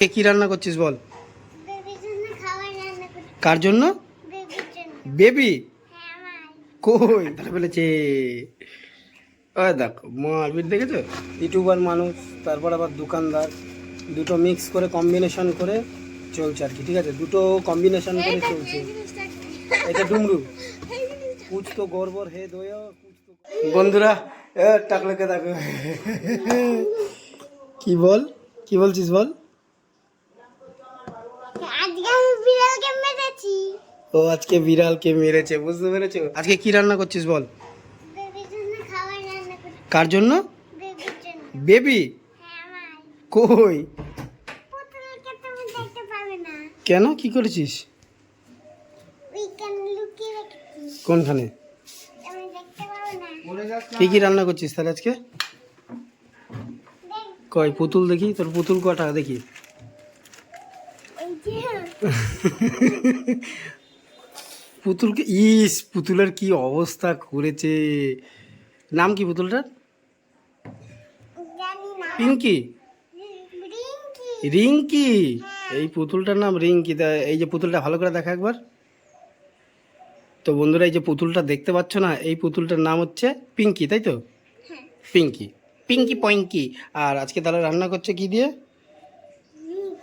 কে কি রান্না করছিস বল? কার জন্য? বেবি হ্যাঁ কই? ধরে ফেলেছে ওই দেখ মারপিট দেখেছ? ইউটিউবার মানুষ তারপর আবার দোকানদার। দুটো মিক্স করে কম্বিনেশন করে চলছে আর কি ঠিক আছে? দুটো কম্বিনেশন করে চলছে। এটা ডুমরু। কুচ তো গড়বড় হে দোয়া বন্ধুরা টাকলাকে দেখো। কি বল? কি বলছিস বল আজকে আমি বিড়ালকে মেরেছি। ও আজকে বিড়ালকে মেরেছে বুঝতে পেরেছ? আজকে কি রান্না করছিস বল? বেবির জন্য খাবার রান্না করছি কার জন্য? বেবি? হ্যাঁ কই? পুতুলকে তুমি দেখতে পাবে না। কেন? কি করেছিস? কোনখানে? কি কি রান্না করছিস তাহলে আজকে? কয় পুতুল দেখি? তোর পুতুল কটা? দেখি। পুতুলকে ইস পুতুলের কি অবস্থা করেছে। নাম কি পুতুলটার? পিঙ্কি। রিঙ্কি। এই পুতুলটার নাম রিঙ্কি। তা এই যে পুতুলটা ভালো করে দেখা একবার। তো বন্ধুরা এই যে পুতুলটা দেখতে পাচ্ছ না এই পুতুলটার নাম হচ্ছে পিঙ্কি তাই তো? হ্যাঁ। পিঙ্কি। পিঙ্কি পয়েঙ্কি। আর আজকে তাহলে রান্না করছে কি দিয়ে?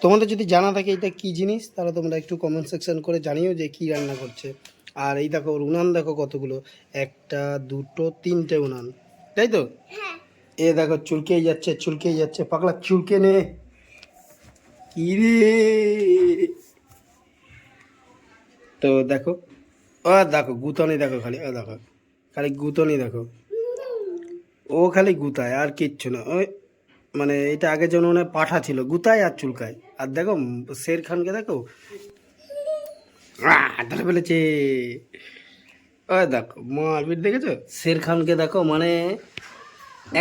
তোমাদের যদি জানা থাকে এটা কি জিনিস তাহলে তোমরা একটু কমেন্ট সেকশন করে জানিও যে কি রান্না করছে। আর এই দেখো ওর উনান দেখো কতগুলো। একটা দুটো তিনটে উনান। তাই তো? হ্যাঁ। এ দেখো চুলকেই যাচ্ছে চুলকেই যাচ্ছে। পাগলা চুলকে নে। কি রে? তো দেখো ও দেখো গুতনি দেখো খালি ও দেখো। খালি গুতনি দেখো। ও খালি গুতায় আর কিচ্ছু না। ওই মানে এটা আগে যেন মনে পাঠা ছিল, গুতায় আর চুলকায়। আর দেখো শের খানকে দেখো ধরে ফেলেছে। ওই দেখো, মারপিট দেখেছ? শের খানকে দেখো মানে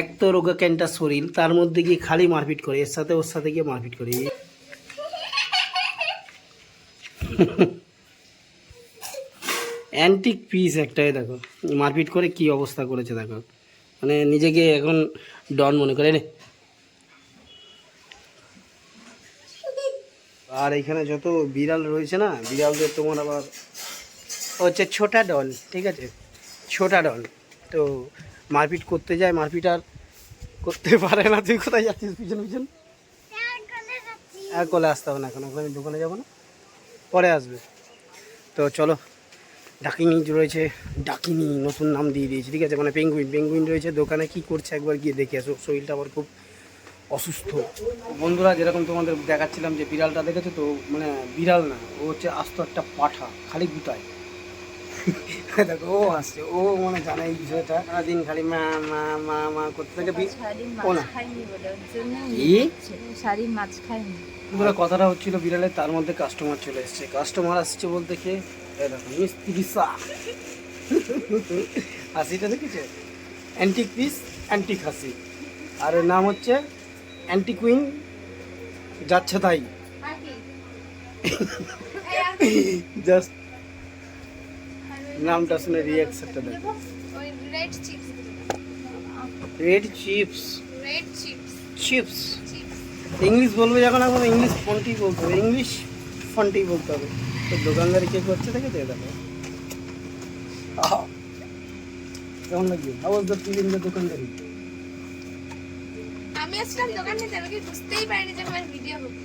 এক তো রোগা ক্যান্টার শরীর, তার মধ্যে গিয়ে খালি মারপিট করে, এর সাথে ওর সাথে গিয়ে মারপিট করে। অ্যান্টিক পিস একটাই দেখো। মারপিট করে কি অবস্থা করেছে, দেখো। মানে নিজেকে এখন ডন মনে করে রে আর এখানে যত বিড়াল রয়েছে না, বিড়ালদের তোমার আবার হচ্ছে ছোটা ডন ঠিক আছে? ছোটা ডন তো মারপিট করতে যায়, মারপিট আর করতে পারে না। তুই কোথায় যাচ্ছিস পিছন পিছন? আর কলে আসতে হবে না এখন এখন আমি দোকানে যাব না। পরে আসবে। তো চলো, ডাকিনি রয়েছে, ডাকিনি নতুন নাম দিয়ে দিয়েছি, ঠিক আছে? মানে পেঙ্গুইন পেঙ্গুইন রয়েছে দোকানে, কি করছে একবার গিয়ে দেখে আসো। শরীরটা আমার খুব অসুস্থ। বন্ধুরা যেরকম তোমাদের দেখাচ্ছিলাম যে বিড়ালটা দেখেছ তো মানে বিড়াল না ও হচ্ছে আস্ত একটা পাঠা খালি গুতায়। দেখো ও আসছে ও মানে জানে এই বিষয়টা সারাদিন খালি মা মা মা মা করতে থাকে ও না? শাড়ি মাছ খাইনি কথাটা হচ্ছিল বিড়ালের তার মধ্যে কাস্টমার চলে এসছে। কাস্টমার আসছে বলতে কে দেখো মিস্ত্রি সা হাসিটা দেখেছে? অ্যান্টিক পিস অ্যান্টিক হাসি। আর নাম হচ্ছে অ্যান্টি কুইন যাচ্ছে তাই। জাস্ট নামটা শুনে রিয়াকশনটা দেখো। Red chips red chips red chips chips chips English বলবে যখন এখন ইংলিশ ফন্টি বলতে হবে। ইংলিশ ফন্টি বলতে হবে। তো দোকানদারি কে করছে দেখে দেখো আহা। কেমন লাগছে how was the feel the দোকানদারি? বুঝতেই পারিনি যে আমার ভিডিও হবে।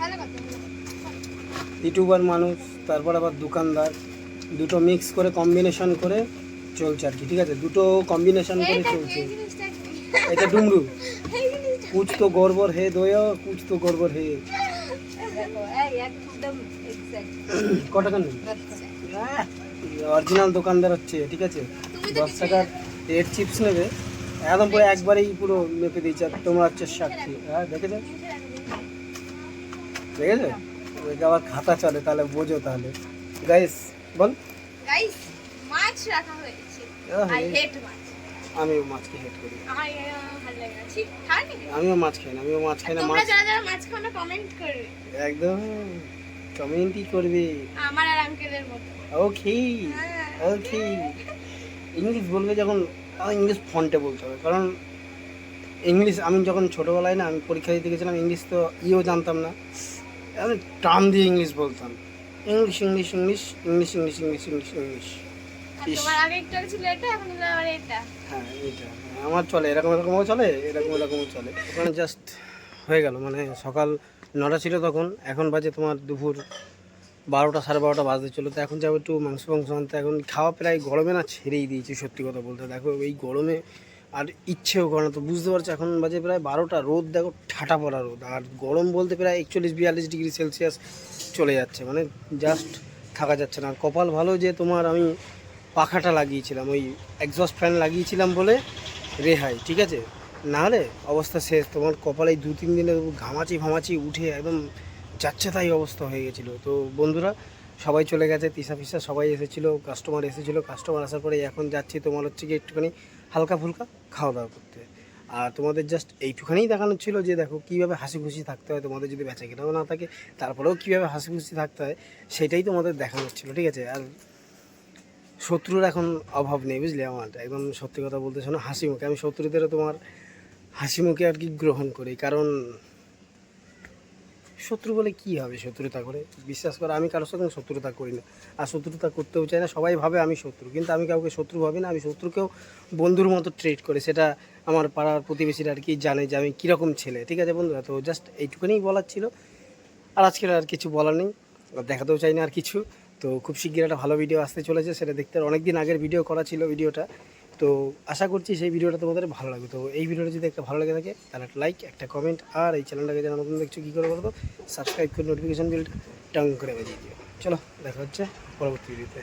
ভালো কথা ইউটিউবার মানুষ তারপর আবার দোকানদার দুটো মিক্স করে কম্বিনেশন করে চলছে আর কি ঠিক আছে? দুটো কম্বিনেশন করে চলছে? এটা ডুমরু। কুচ তো গড়বড় হে দোয়া কুচ তো গড়বড় হে। একদম টাকা অরিজিনাল দোকানদার হচ্ছে ঠিক আছে? দশ টাকার রেড চিপস নেবে। একদম পুরো একবারেই পুরো মেপে দিয়েছে তোমরা হচ্ছে সাক্ষী। হ্যাঁ দেখেছ? দেখেছ? ওইটা আবার খাতা চলে তাহলে বোঝো তাহলে। গাইস বল। গাইস মাছ রাখা হয়েছে। আই হেট মাছ। আমিও মাছকে হেট করি। আমিও মাছ খাই না আমিও মাছ খাই না মাছ যারা যারা মাছ খাও না কমেন্ট করবে। একদম। কমেন্টই করবে। আমার আর আঙ্কেলের মতো। ওকে। ওকে ইংলিশ বলবে যখন ইংলিশ ফন্টে বলতে হবে। কারণ ইংলিশ আমি যখন ছোটোবেলায় না আমি পরীক্ষা দিতে গেছিলাম ইংলিশ তো ইও জানতাম না। আমি টার্ম দিয়ে ইংলিশ বলতাম। English English English English English English English English ছিল এটা হ্যাঁ আমার চলে এরকম এরকমও চলে এরকম এরকমও চলে। ওখানে জাস্ট হয়ে গেল মানে সকাল নটা ছিল তখন এখন বাজে তোমার দুপুর বারোটা সাড়ে বারোটা বাজতে চলো তো এখন যাব একটু মাংস মাংস আনতে। এখন খাওয়া প্রায় গরমে না ছেড়েই দিয়েছি, সত্যি কথা বলতে। দেখো, এই গরমে আর ইচ্ছেও করে না। তো বুঝতে পারছ, এখন বাজে প্রায় বারোটা। রোদ, দেখো, ঠাটা পড়া রোদ। আর গরম বলতে প্রায় একচল্লিশ, বিয়াল্লিশ ডিগ্রি সেলসিয়াস চলে যাচ্ছে। মানে জাস্ট থাকা যাচ্ছে না। আর কপাল ভালো যে তোমার আমি পাখাটা লাগিয়েছিলাম, ওই এক্সস্ট ফ্যান লাগিয়েছিলাম বলে রেহাই, ঠিক আছে? না হলে অবস্থা শেষ। তোমার কপালে দু তিন দিনে ঘামাচি ফামাচি উঠে একদম যাচ্ছে তাই অবস্থা হয়ে গেছিল। তো বন্ধুরা, সবাই চলে গেছে তিসা ফিসা সবাই এসেছিল কাস্টমার এসেছিল কাস্টমার আসার পরে এখন যাচ্ছি তোমার হচ্ছে কি একটুখানি হালকা ফুলকা খাওয়া দাওয়া করতে। আর তোমাদের জাস্ট এইটুখানেই দেখানো ছিল যে দেখো কীভাবে হাসি খুশি থাকতে হয় তোমাদের যদি বেচা কেনাও না থাকে, তারপরেও কীভাবে হাসি খুশি থাকতে হয় সেটাই তোমাদের দেখানো ছিল, ঠিক আছে? আর শত্রুর এখন অভাব নেই, বুঝলি আমার? একদম সত্যি কথা বলতে শোনো, হাসি মুখে। আমি শত্রুদেরও তোমার হাসি মুখে আর কি গ্রহণ করি, কারণ শত্রু বলে কি হবে শত্রুতা করে? বিশ্বাস করে, আমি কারোর সঙ্গে শত্রুতা করি না। আর শত্রুতা করতেও চাই না, সবাই ভাবে আমি শত্রু। কিন্তু আমি কাউকে শত্রু ভাবি না, আমি শত্রুকেও বন্ধুর মতো ট্রিট করে। সেটা আমার পাড়ার প্রতিবেশীরা আর কি জানে যে আমি কীরকম ছেলে, ঠিক আছে বন্ধুরা? তো জাস্ট এইটুকুনি বলার ছিল। আর আজকের আর কিছু বলার নেই দেখাতেও চাই না আর কিছু। তো খুব শিগগির একটা ভালো ভিডিও আসতে চলেছে, সেটা দেখতে অনেক দিন আগের ভিডিও করা ছিল ভিডিওটা তো আশা করছি সেই ভিডিওটা তোমাদের ভালো লাগবে। তো এই ভিডিওটা যদি একটা ভালো লাগে থাকে, তাহলে একটা লাইক একটা কমেন্ট আর এই চ্যানেলটাকে যারা নতুন দেখছ কী করে বলো তো সাবস্ক্রাইব করে নোটিফিকেশন বিলটা টাং করে বাজিয়ে দিও। চলো, দেখা হচ্ছে পরবর্তী ভিডিওতে